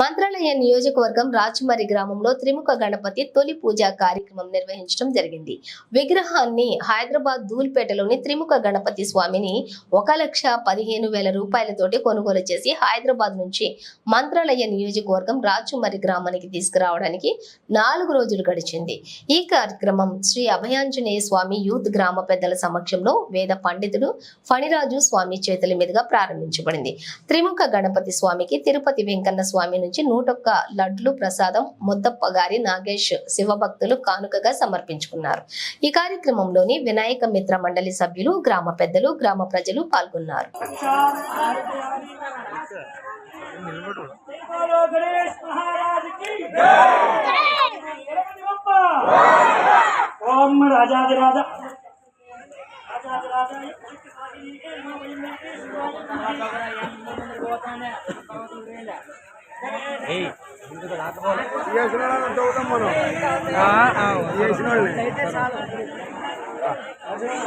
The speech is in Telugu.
మంత్రాలయ నియోజకవర్గం రాచుమరి గ్రామంలో త్రిముఖ గణపతి తొలి పూజా కార్యక్రమం నిర్వహించడం జరిగింది. విగ్రహాన్ని హైదరాబాద్ ధూల్పేటలోని త్రిముఖ గణపతి స్వామిని ఒక లక్ష పదిహేను వేల రూపాయలతోటి కొనుగోలు చేసి హైదరాబాద్ నుంచి మంత్రాలయ నియోజకవర్గం రాచుమరి గ్రామానికి తీసుకురావడానికి నాలుగు రోజులు గడిచింది. ఈ కార్యక్రమం శ్రీ అభయాంజనేయ స్వామి యూత్ గ్రామ పెద్దల సమక్షంలో వేద పండితుడు ఫణిరాజు స్వామి చేతుల మీదుగా ప్రారంభించబడింది. త్రిముఖ గణపతి స్వామికి తిరుపతి వెంకన్న స్వామి స్వామి నుంచి నూటొక్క లడ్లు ప్రసాదం ముద్దప్ప గారి నాగేష్ శివభక్తులు కానుకగా సమర్పించుకున్నారు. ఈ కార్యక్రమంలోని వినాయక మిత్ర మండలి సభ్యులు గ్రామ పెద్దలు గ్రామ ప్రజలు పాల్గొన్నారు. చేసిన